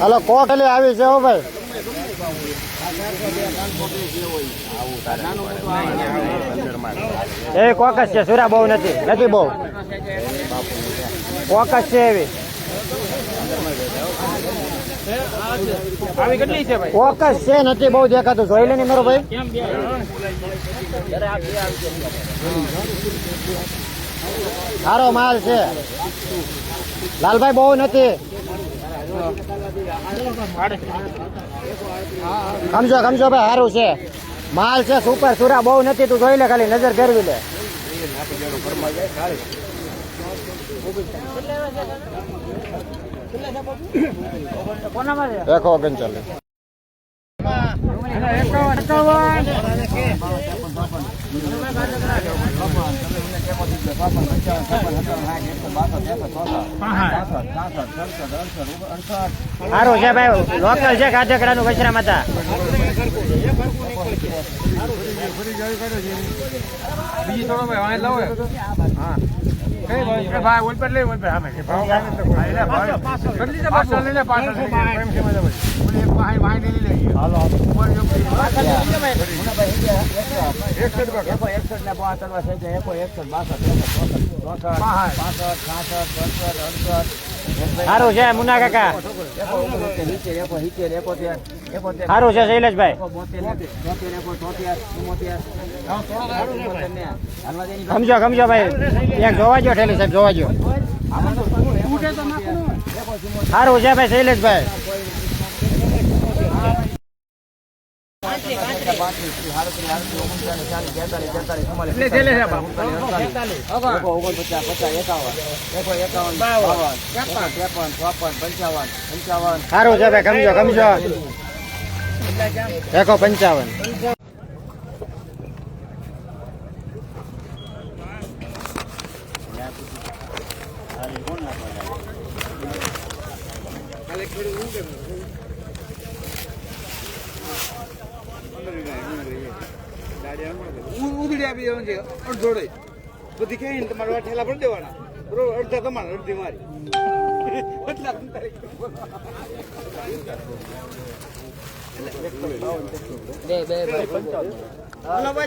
હાલો કોટલી આવી છે હો ભાઈ. એ કોકસ છે સુરા બહુ નથી નથી બહુ. કોકસ છે એવી. આવી કેટલી છે ભાઈ? કોકસ છે નથી બહુ દેખાતું. જોઈ લે ને મારો ભાઈ. સારો માલ છે. લાલભાઈ બહુ નથી. સમજો સમજો ભાઈ સારું છે. માલ છે સુપર સુરા બહુ નથી તું જોઈ લે ખાલી નજર ફેરવી લે. દેખો ગંચાલી સારું છે ભાઈ લોકલ છે કાજકડાનું કચરા માતા બીજી થોડો ભાઈ વાંચ લાવો. હા. ભાઈ ઓલ પર લે ઓલ પર હા ભાઈ ભાવ કાંઈ તો ભાઈ લે ભાઈ કેટલી છે પાછળ લઈ લે પાછળ લઈ લે પ્રેમ છે બધા ભાઈ ઓલી એક વાહી વાહી લઈ લે હાલો ઉપર જો લઈ ભાઈ એકસઠ ને પાંચ કરવા છે એકો એકસઠ બાસઠ સારું છે મુના કાકા સારું છે, શૈલેષભાઈ. સમજો સમજો ભાઈ. એક જોવા જો ઠેલી સાહેબ, જોવા જો સારું છે ભાઈ, શૈલેષભાઈ. સારું છે ભાઈ સમજો સમજો એકો પંચાવન ઉધડી આપી દેવાનું છે, અડધો અડધી. બધી કઈ દેવાના. બરોબર, અડધા તમારે, અડધી મારી. એટલા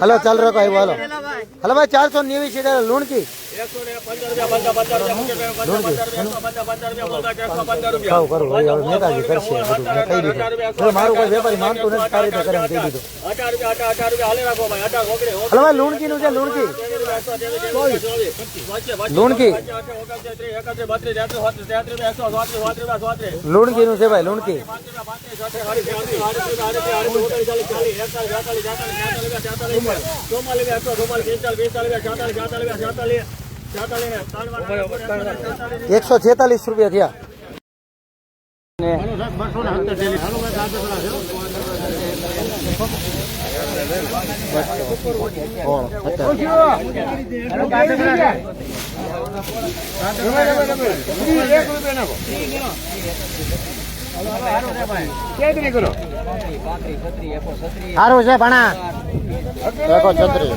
હલો ચાલ રખો આવ્યો હાલો. હલો ભાઈ ચારસો નેવી છે લુણકી. ખાવ કરું નેતાજી કરશે બધું મેં કહી દીધું મારું કોઈ વેપારી માનતું નથી સારી લુણકી નું છે લુણકી લુણકી લુણકી નું છે ભાઈ, લુણકી. એકસો છેતાલીસ રૂપિયા થયા. સારું છે ભણા છત્રી